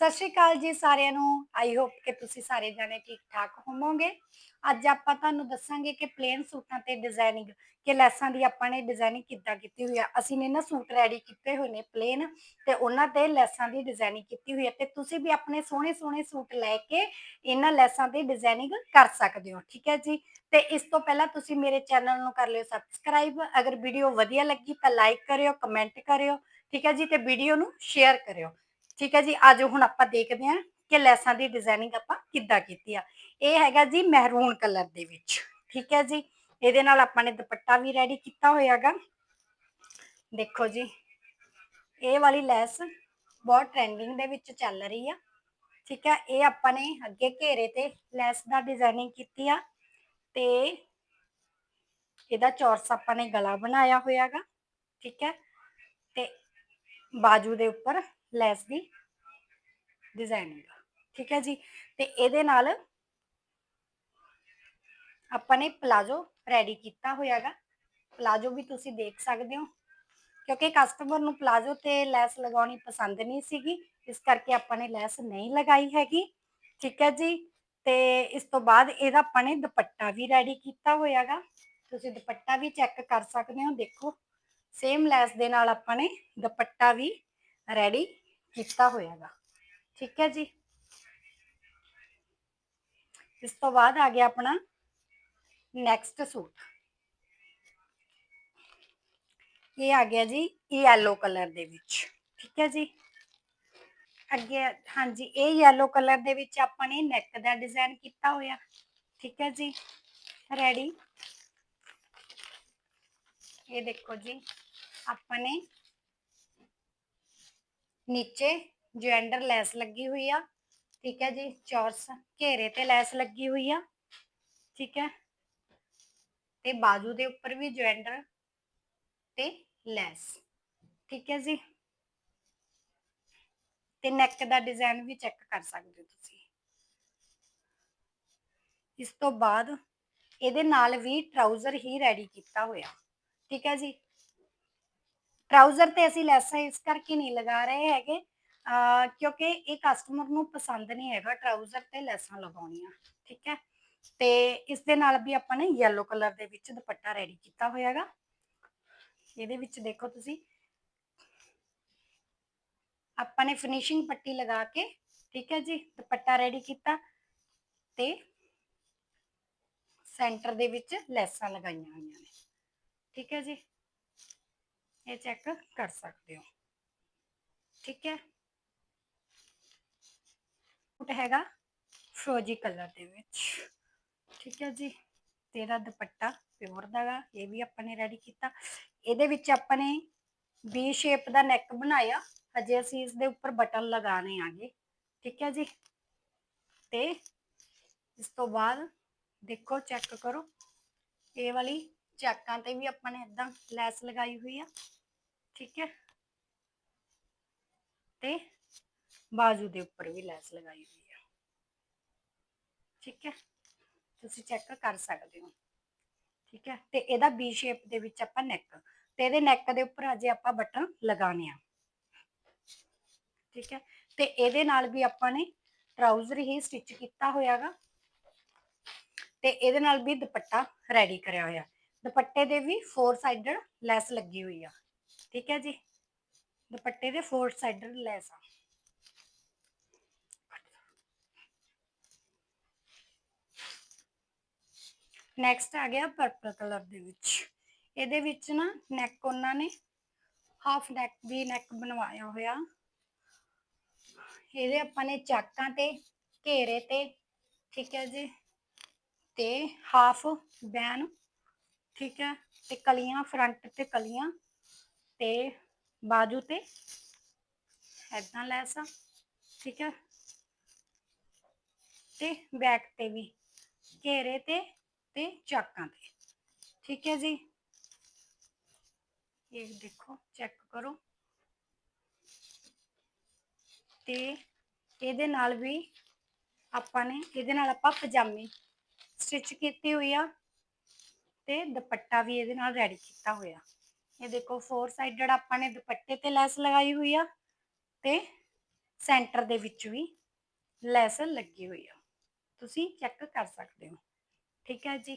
ਸਤਿ ਸ਼੍ਰੀ ਅਕਾਲ ਜੀ ਸਾਰਿਆਂ ਨੂੰ। ਆਈ ਹੋਪ ਕਿ ਤੁਸੀਂ ਸਾਰੇ ਜਾਣੇ ਠੀਕ ਠਾਕ ਹੋਵੋਗੇ। ਅੱਜ ਆਪਾਂ ਤੁਹਾਨੂੰ ਦੱਸਾਂਗੇ ਕਿ ਪਲੇਨ ਸੂਟਾਂ ਤੇ ਡਿਜ਼ਾਈਨਿੰਗ ਕਿ ਲੈਸਾਂ ਦੀ ਆਪਾਂ ਨੇ ਡਿਜ਼ਾਈਨਿੰਗ ਕਿੱਦਾਂ ਕੀਤੀ ਹੋਈ ਆ। ਅਸੀਂ ਨੇ ਨਾ ਸੂਟ ਰੈਡੀ ਕੀਤੇ ਹੋਏ ਨੇ ਪਲੇਨ ਤੇ ਉਹਨਾਂ ਤੇ ਲੈਸਾਂ ਦੀ ਡਿਜ਼ਾਈਨਿੰਗ ਕੀਤੀ ਹੋਈ ਹੈ ਤੇ ਤੁਸੀਂ ਵੀ ਆਪਣੇ ਸੋਹਣੇ ਸੋਹਣੇ ਸੂਟ ਲੈ ਕੇ ਇਹਨਾਂ ਲੈਸਾਂ ਦੀ ਡਿਜ਼ਾਈਨਿੰਗ ਕਰ ਸਕਦੇ ਹੋ, ਠੀਕ ਹੈ ਜੀ? ਤੇ ਇਸ ਤੋਂ ਪਹਿਲਾਂ ਤੁਸੀਂ ਮੇਰੇ ਚੈਨਲ ਨੂੰ ਕਰ ਲਿਓ ਸਬਸਕ੍ਰਾਈਬ ਅਗਰ ਵੀਡੀਓ ਵਧੀਆ ਲੱਗੀ ਤਾਂ ਲਾਈਕ ਕਰਿਓ ਕਮੈਂਟ ਕਰਿਓ, ਠੀਕ ਹੈ ਜੀ? ਤੇ ਵੀਡੀਓ ਨੂੰ ਸ਼ੇਅਰ ਕਰਿਓ। ਠੀਕ ਹੈ ਜੀ ਅੱਜ ਹੁਣ ਆਪਾਂ ਦੇਖਦੇ ਹਾਂ ਕਿ ਲੈਸਾਂ ਦੀ ਡਿਜ਼ਾਈਨਿੰਗ ਆਪਾਂ ਕਿੱਦਾਂ ਕੀਤੀ ਆ। ਇਹ ਹੈਗਾ ਜੀ ਮਹਿਰੂਨ ਕਲਰ ਦੇ ਵਿੱਚ, ਠੀਕ ਹੈ ਜੀ। ਇਹਦੇ ਨਾਲ ਆਪਾਂ ਨੇ ਦੁਪੱਟਾ ਵੀ ਰੈਡੀ ਕੀਤਾ ਹੋਇਆਗਾ। ਦੇਖੋ ਜੀ, ਇਹ ਵਾਲੀ ਲੈਸ ਬਹੁਤ ਟ੍ਰੈਂਡਿੰਗ ਦੇ ਵਿੱਚ ਚੱਲ ਰਹੀ ਆ। ਠੀਕ ਹੈ, ਇਹ ਆਪਾਂ ਨੇ ਅੱਗੇ ਘੇਰੇ ਤੇ ਲੈਸ ਦਾ ਡਿਜ਼ਾਈਨਿੰਗ ਕੀਤੀ ਆ ਤੇ ਇਹਦਾ ਚੌਰਸ ਆਪਾਂ ਨੇ ਗਲਾ ਬਣਾਇਆ ਹੋਇਆਗਾ, ਠੀਕ ਹੈ। ਤੇ ਬਾਜੂ ਦੇ ਉੱਪਰ ਲੈਸ ਦੀ ਡਿਜ਼ਾਈਨਿੰਗ ਠੀਕ ਹੈ ਜੀ? ਤੇ ਇਹਦੇ ਨਾਲ ਆਪਾਂ ਨੇ ਪਲਾਜੋ ਰੈਡੀ ਕੀਤਾ ਹੋਇਆਗਾ ਪਲਾਜੋ ਵੀ ਤੁਸੀਂ ਦੇਖ ਸਕਦੇ ਹੋ। ਕਿਉਂਕਿ ਕਸਟਮਰ ਨੂੰ ਪਲਾਜੋ ਤੇ ਲੈਸ ਲਗਾਉਣੀ ਪਸੰਦ ਨਹੀਂ ਸੀਗੀ, ਇਸ ਕਰਕੇ ਆਪਾਂ ਨੇ ਲੈਸ ਨਹੀਂ ਲਗਾਈ ਹੈਗੀ। ਠੀਕ ਹੈ ਜੀ? ਤੇ ਇਸ ਤੋਂ ਬਾਅਦ ਇਹਦਾ ਆਪਾਂ ਨੇ ਦੁਪੱਟਾ ਵੀ ਰੈਡੀ ਕੀਤਾ ਹੋਇਆਗਾ ਤੁਸੀਂ ਦੁਪੱਟਾ ਵੀ ਚੈੱਕ ਕਰ ਸਕਦੇ ਹੋ। ਦੇਖੋ ਸੇਮ ਲੈਸ ਦੇ ਨਾਲ ਆਪਾਂ ਨੇ ਦੁਪੱਟਾ ਵੀ ਰੈਡੀ ਕੀਤਾ ਹੋਇਆਗਾ। ਠੀਕ ਹੈ ਜੀ। ਇਸ ਤੋਂ ਬਾਅਦ ਆ ਗਿਆ ਆਪਣਾ ਨੈਕਸਟ ਸੂਟ। ਇਹ ਆ ਗਿਆ ਜੀ ਯੈਲੋ ਕਲਰ ਦੇ ਵਿੱਚ। ਠੀਕ ਹੈ ਜੀ। ਅੱਗੇ, ਹਾਂਜੀ, ਇਹ ਯੈਲੋ ਕਲਰ ਦੇ ਵਿੱਚ ਆਪਾਂ ਨੇ ਨੈਕ ਦਾ ਡਿਜ਼ਾਈਨ ਕੀਤਾ ਹੋਇਆ। ਠੀਕ ਹੈ ਜੀ। ਰੈਡੀ ਇਹ ਦੇਖੋ ਜੀ, ਆਪਾਂ ਨੇ ਨੀਚੇ ਜੈਂਡਰ ਲੈਸ ਲੱਗੀ ਹੋਈ ਆ, ਠੀਕ ਹੈ ਜੀ, ਚੌਰਸ ਘੇਰੇ ਤੇ ਲੈਸ ਲੱਗੀ ਹੋਈ ਆ, ਠੀਕ ਹੈ, ਤੇ ਬਾਜੂ ਦੇ ਉੱਪਰ ਵੀ ਜੈਂਡਰ ਤੇ ਲੈਸ, ਠੀਕ ਹੈ ਜੀ, ਤੇ ਨੈਕ ਦਾ ਡਿਜ਼ਾਈਨ ਵੀ ਚੈੱਕ ਕਰ ਸਕਦੇ ਹੋ ਤੁਸੀਂ। ਇਸ ਤੋਂ ਬਾਅਦ ਇਹਦੇ ਨਾਲ ਵੀ ਟਰਾਊਜ਼ਰ ਹੀ ਰੈਡੀ ਕੀਤਾ ਹੋਇਆ, ਠੀਕ ਹੈ ਜੀ ਟਰਾਊਜ਼ਰ ਤੇ ਅਸੀਂ ਲੈਸਾਂ ਇਸ ਕਰਕੇ ਨਹੀਂ ਲਗਾ ਰਹੇ ਹੈਗੇ ਕਿਉਂਕਿ ਇਹ ਕਸਟਮਰ ਨੂੰ ਪਸੰਦ ਨਹੀਂ ਹੈਗਾ ਟਰਾਊਜ਼ਰ ਤੇ ਲੈਸਾਂ ਲਗਾਉਣੀਆਂ, ਠੀਕ ਹੈ? ਤੇ ਇਸ ਦੇ ਨਾਲ ਵੀ ਆਪਾਂ ਨੇ yellow ਕਲਰ ਦੇ ਵਿੱਚ ਦੁਪੱਟਾ ਰੈਡੀ ਕੀਤਾ ਹੋਇਆਗਾ ਇਹਦੇ ਵਿੱਚ ਦੇਖੋ ਤੁਸੀਂ। ਆਪਾਂ ਨੇ ਫਿਨਿਸ਼ਿੰਗ ਪੱਟੀ ਲਗਾ ਕੇ, ਠੀਕ ਹੈ ਜੀ, ਦੁਪੱਟਾ ਰੈਡੀ ਕੀਤਾ ਤੇ ਸੈਂਟਰ ਦੇ ਵਿੱਚ ਲੈਸਾਂ ਲਗਾਈਆਂ ਹੋਈਆਂ ਨੇ, ਠੀਕ ਹੈ ਜੀ? ਇਹ ਚੈੱਕ ਕਰ ਸਕਦੇ ਹੋ। ਠੀਕ ਹੈ? ਸੂਟ ਹੈਗਾ ਫਰੋਜੀ ਕਲਰ ਦੇ ਵਿੱਚ। ਠੀਕ ਹੈ ਜੀ? ਤੇਰਾ ਦੁਪੱਟਾ ਪਿਓਰ ਦਾਗਾ ਇਹ ਵੀ ਆਪਾਂ ਨੇ ਰੈਡੀ ਕੀਤਾ। ਇਹਦੇ ਵਿੱਚ ਆਪਾਂ ਨੇ ਵੀ ਸ਼ੇਪ ਦਾ ਨੈਕ ਬਣਾਇਆ। ਅਜੇ ਅਸੀਂ ਇਸ ਦੇ ਉੱਪਰ ਬਟਨ ਲਗਾਣੇ ਆਗੇ। ਠੀਕ ਹੈ ਜੀ? ਤੇ ਇਸ ਤੋਂ ਬਾਅਦ ਦੇਖੋ ਚੈੱਕ ਕਰੋ। ਇਹ ਵਾਲੀ ਚੱਕਾਂ ਤੇ ਵੀ ਆਪਾਂ ਨੇ ਇਦਾਂ ਲੈਸ ਲਗਾਈ ਹੋਈ ਆ। ਠੀਕ ਹੈ। ਤੇ ਬਾਜੂ ਦੇ ਉੱਪਰ ਵੀ ਲੈਸ ਲਗਾਈ ਹੋਈ ਆ। ਠੀਕ ਹੈ। ਤੁਸੀਂ ਚੈੱਕ ਕਰ ਸਕਦੇ ਹੋ। ਠੀਕ ਹੈ। ਤੇ ਇਹਦਾ ਬੀ ਸ਼ੇਪ ਦੇ ਵਿੱਚ ਆਪਾਂ ਨੈਕ ਤੇ ਇਹਦੇ ਨੈਕ ਦੇ ਉੱਪਰ ਅਜੇ ਆਪਾਂ ਬਟਨ ਲਗਾਣੇ ਆ। ਠੀਕ ਹੈ। ਤੇ ਇਹਦੇ ਨਾਲ ਵੀ ਆਪਾਂ ਨੇ ਟਰਾਊਜ਼ਰ ਹੀ ਸਟਿਚ ਕੀਤਾ ਹੋਇਆਗਾ ਤੇ ਇਹਦੇ ਨਾਲ ਵੀ ਦੁਪੱਟਾ ਰੈਡੀ ਕਰਿਆ ਹੋਇਆ। ਦੁਪੱਟੇ ਦੇ ਵੀ ਫੋਰ ਸਾਈਡਡ ਲੈਸ ਲੱਗੀ ਹੋਈ ਆ। ਠੀਕ ਹੈ ਜੀ। ਦੁਪੱਟੇ ਦੇ ਫੋਰ ਸਾਈਡਡ ਲੈਸ ਆ। ਨੈਕਸਟ ਆ ਗਿਆ ਪਰਪਲ ਕਲਰ ਦੇ ਵਿੱਚ। ਇਹਦੇ ਵਿੱਚ ਨਾ ਨੈਕ ਉਹਨਾਂ ਨੇ ਹਾਫ ਨੈਕ ਵੀ ਨੈਕ ਬਣਵਾਇਆ ਹੋਇਆ। ਇਹਦੇ ਆਪਾਂ ਨੇ ਚਾਕਾਂ ਤੇ, ਘੇਰੇ ਤੇ, ਠੀਕ ਹੈ ਜੀ। ਤੇ ਹਾਫ ਬੈਨ ਠੀਕ ਹੈ। ਤੇ ਕਲੀਆਂ ਫਰੰਟ ਤੇ ਕਲੀਆਂ। ਤੇ ਬਾਜੂ ਤੇ ਐਦਾਂ ਲੈਸਾ ਠੀਕ ਹੈ ਤੇ ਬੈਕ ਤੇ ਵੀ, ਘੇਰੇ ਤੇ ਤੇ ਚਾਕਾਂ ਤੇ, ਠੀਕ ਹੈ ਜੀ? ਇਹ ਦੇਖੋ ਚੈੱਕ ਕਰੋ। ਤੇ ਇਹਦੇ ਨਾਲ ਵੀ ਆਪਾਂ ਨੇ, ਇਹਦੇ ਨਾਲ ਆਪਾਂ ਪਜਾਮੇ ਸਟਿਚ ਕੀਤੀ ਹੋਈ ਆ ਤੇ ਦੁਪੱਟਾ ਵੀ ਇਹਦੇ ਨਾਲ ਰੈਡੀ ਕੀਤਾ ਹੋਇਆ। ਇਹ ਦੇਖੋ ਫੋਰ ਸਾਈਡਡ ਆਪਾਂ ਨੇ ਦੁਪੱਟੇ ਤੇ ਲੈਸ ਲਗਾਈ ਹੋਈ ਆ ਤੇ ਸੈਂਟਰ ਦੇ ਵਿੱਚ ਵੀ ਲੈਸ ਲੱਗੀ ਹੋਈ ਆ। ਤੁਸੀਂ ਚੈੱਕ ਕਰ ਸਕਦੇ ਹੋ। ਠੀਕ ਹੈ ਜੀ।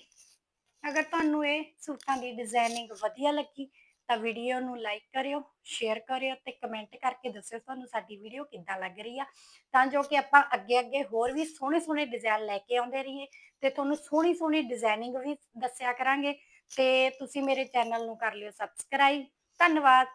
ਅਗਰ ਤੁਹਾਨੂੰ ਇਹ ਸੂਟਾਂ ਦੀ ਡਿਜ਼ਾਈਨਿੰਗ ਵਧੀਆ ਲੱਗੀ, ਤਾਂ ਵੀਡੀਓ ਨੂੰ ਲਾਈਕ ਕਰਿਓ ਸ਼ੇਅਰ ਕਰਿਓ ਤੇ ਕਮੈਂਟ ਕਰਕੇ ਦੱਸਿਓ ਤੁਹਾਨੂੰ ਸਾਡੀ ਵੀਡੀਓ ਕਿੱਦਾਂ ਲੱਗ ਰਹੀ ਆ। ਤਾਂ ਜੋ ਕਿ ਆਪਾਂ ਅੱਗੇ ਅੱਗੇ ਹੋਰ ਵੀ ਸੋਹਣੇ ਸੋਹਣੇ ਡਿਜ਼ਾਈਨ ਲੈ ਕੇ ਆਉਂਦੇ ਰਹੀਏ ਤੇ ਤੁਹਾਨੂੰ ਸੋਹਣੀ ਸੋਹਣੀ ਡਿਜ਼ਾਈਨਿੰਗ ਵੀ ਦੱਸਿਆ ਕਰਾਂਗੇ। ਤੇ ਤੁਸੀਂ ਮੇਰੇ ਚੈਨਲ ਨੂੰ ਕਰ ਲਿਓ ਸਬਸਕ੍ਰਾਈਬ ਧੰਨਵਾਦ।